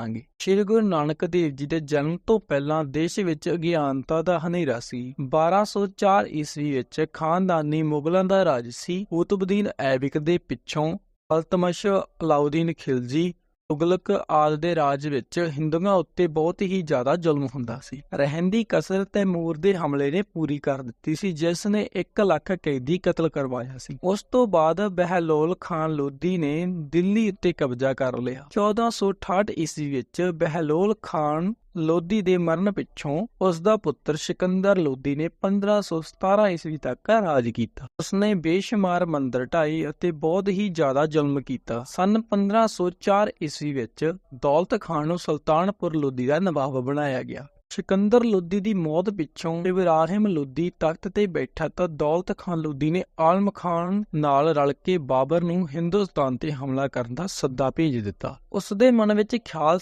ਕਰਾਂਗੇ ਸ਼੍ਰੀ ਗੁਰੂ ਨਾਨਕ ਦੇਵ ਜੀ ਦੇ ਜਨਮ ਤੋਂ ਪਹਿਲਾਂ ਦੇਸ਼ ਵਿੱਚ ਅਗਿਆਨਤਾ ਦਾ ਹਨੇਰਾ ਸੀ। 1204 ਈਸਵੀ ਵਿੱਚ ਖਾਨਦਾਨੀ ਮੁਗਲਾਂ ਦਾ ਰਾਜ ਸੀ। ਕੁਤਬਦੀਨ ਐਬਕ ਦੇ ਪਿੱਛੋਂ ਅਲਤਮਸ਼ ਅਲਾਉਦੀਨ ਖਿਲਜੀ ਤੁਗਲਕ ਆਦਿ ਦੇ ਰਾਜ ਵਿੱਚ ਹਿੰਦੂਆਂ ਉੱਤੇ ਬਹੁਤ ਹੀ ਜ਼ਿਆਦਾ ਜ਼ੁਲਮ ਹੁੰਦਾ ਸੀ। ਰਹਿੰਦੀ ਕਸਰ ਤੈਮੂਰ ਦੇ ਹਮਲੇ ਨੇ ਪੂਰੀ ਕਰ ਦਿੱਤੀ ਸੀ, ਜਿਸ ਨੇ 1 ਲੱਖ ਕੈਦੀ ਕਤਲ ਕਰਵਾਇਆ ਸੀ। ਉਸ ਤੋਂ ਬਾਅਦ ਬਹਿਲੋਲ ਖਾਨ ਲੋਧੀ ਨੇ ਦਿੱਲੀ ਉੱਤੇ ਕਬਜ਼ਾ ਕਰ ਲਿਆ। 1468 ਈਸਵੀ ਵਿੱਚ ਬਹਿਲੋਲ ਖਾਨ ਲੋਧੀ ਦੇ ਮਰਨ ਪਿੱਛੋਂ ਉਸ ਦਾ ਪੁੱਤਰ ਸਿਕੰਦਰ ਲੋਧੀ ਨੇ 1517 ਈਸਵੀ ਤੱਕ ਰਾਜ ਕੀਤਾ। ਉਸਨੇ ਬੇਸ਼ੁਮਾਰ ਮੰਦਰ ਢਾਏ ਅਤੇ ਬਹੁਤ ਹੀ ਜ਼ਿਆਦਾ ਜ਼ੁਲਮ ਕੀਤਾ। ਸਨ 1504 ਈਸਵੀ ਵਿੱਚ ਦੌਲਤ ਖਾਨ ਨੂੰ ਸੁਲਤਾਨਪੁਰ ਲੋਧੀ ਦਾ ਨਵਾਬ ਬਣਾਇਆ ਗਿਆ। ਸਿਕੰਦਰ ਲੋਧੀ ਦੀ ਮੌਤ ਪਿੱਛੋਂ ਇਬਰਾਹਿਮ ਲੋਧੀ ਤਖਤ ਤੇ ਬੈਠਾ ਤਾਂ ਦੌਲਤ ਖਾਨ ਲੋਧੀ ਨੇ ਆਲਮ ਖਾਨ ਨਾਲ ਰਲ ਕੇ ਬਾਬਰ ਨੂੰ ਹਿੰਦੁਸਤਾਨ ਤੇ ਹਮਲਾ ਕਰਨ ਦਾ ਸੱਦਾ ਭੇਜ ਦਿੱਤਾ। ਉਸ ਦੇ ਮਨ ਵਿੱਚ ਖਿਆਲ